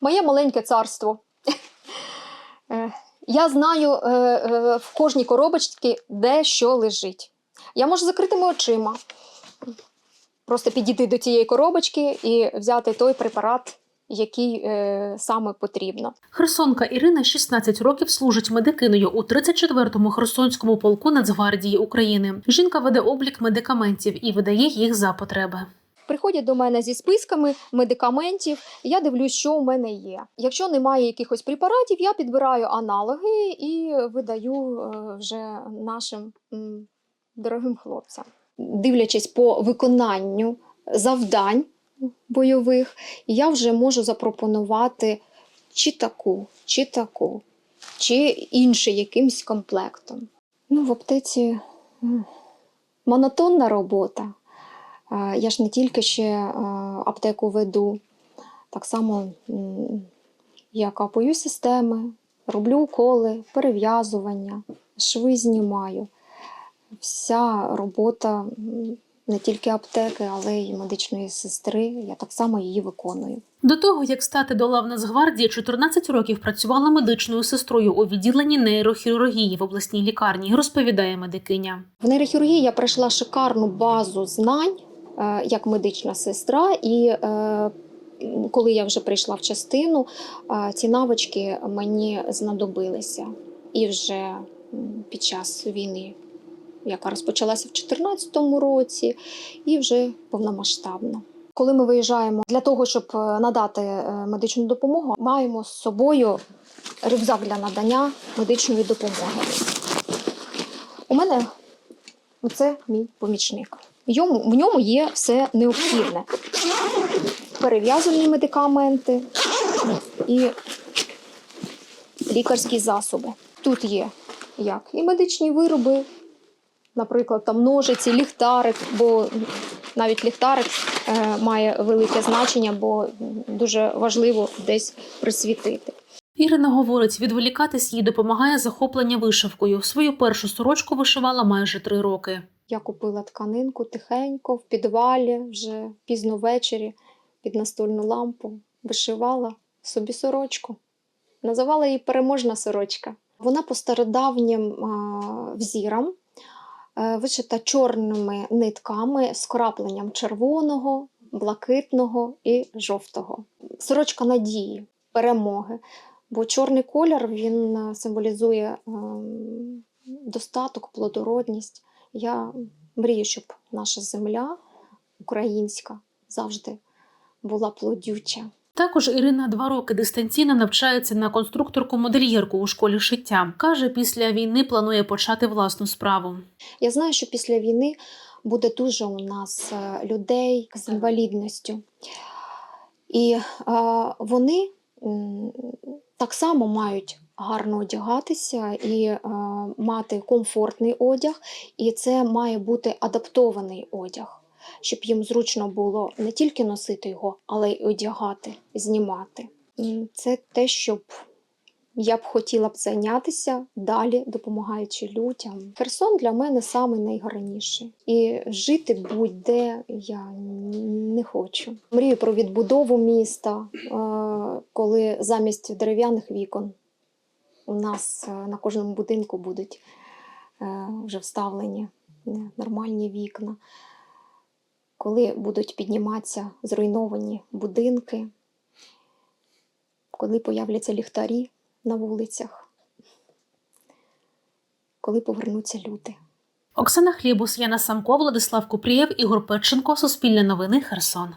Моє маленьке царство. Е, Я знаю е, е, в кожній коробочці, де що лежить. Я можу закритими очима. Просто підійти до цієї коробочки і взяти той препарат, який е, саме потрібно. Херсонка Ірина 16 років служить медикиною у 34-му Херсонському полку Нацгвардії України. Жінка веде облік медикаментів і видає їх за потреби. Приходять до мене зі списками медикаментів, я дивлюсь, що у мене є. Якщо немає якихось препаратів, я підбираю аналоги і видаю е, вже нашим дорогим хлопцям. Дивлячись по виконанню завдань бойових, я вже можу запропонувати чи таку, чи таку, чи інший якимсь комплектом. Ну, в аптеці монотонна робота. Е, Я ж не тільки ще е, аптеку веду, так само я капаю системи, роблю уколи, перев'язування, шви знімаю. Вся робота не тільки аптеки, але й медичної сестри. Я так само її виконую. До того, як стати до лав Нацгвардії, 14 років працювала медичною сестрою у відділенні нейрохірургії в обласній лікарні, розповідає медикиня. В нейрохірургії я пройшла шикарну базу знань як медична сестра, і е, коли я вже прийшла в частину, е, ці навички мені знадобилися. І вже під час війни, яка розпочалася в 2014 році, і вже повномасштабно. Коли ми виїжджаємо для того, щоб е, надати е, медичну допомогу, маємо з собою рюкзак для надання медичної допомоги. У мене Оце мій помічник. Йому, в ньому є все необхідне: перев'язувальні медикаменти і лікарські засоби. Тут є як і медичні вироби, наприклад, там ножиці, ліхтарик, бо навіть ліхтарик е, має велике значення, бо дуже важливо десь присвітити. Ірина говорить, відволікатись їй допомагає захоплення вишивкою. Свою першу сорочку вишивала майже три роки. Я купила тканинку тихенько в підвалі, вже пізно ввечері під настольну лампу, вишивала собі сорочку. Називала її переможна сорочка. Вона по стародавнім взірам е, вишита чорними нитками з крапленням червоного, блакитного і жовтого. Сорочка надії, перемоги. Бо чорний колір він е, символізує ем, достаток, плодородність. Я мрію, щоб наша земля українська завжди була плодюча. Також Ірина два роки дистанційно навчається на конструкторку-модельєрку у школі шиття. Каже, після війни планує почати власну справу. Я знаю, що після війни буде дуже у нас е, людей з інвалідністю. І е, вони так само мають гарно одягатися і е, мати комфортний одяг, і це має бути адаптований одяг, щоб їм зручно було не тільки носити його, але й одягати, знімати. Це те, що б я б хотіла б зайнятися далі, допомагаючи людям. Херсон для мене саме найгарніший. І жити будь-де я не хочу. Мрію про відбудову міста, е, коли замість дерев'яних вікон у нас е, на кожному будинку будуть е, вже вставлені е, нормальні вікна. Коли будуть підніматися зруйновані будинки, коли появляться ліхтарі на вулицях, коли повернуться люди. Оксана Хлібус, Яна Самко, Владислав Купрієв, Ігор Петченко, Суспільне новини, Херсон.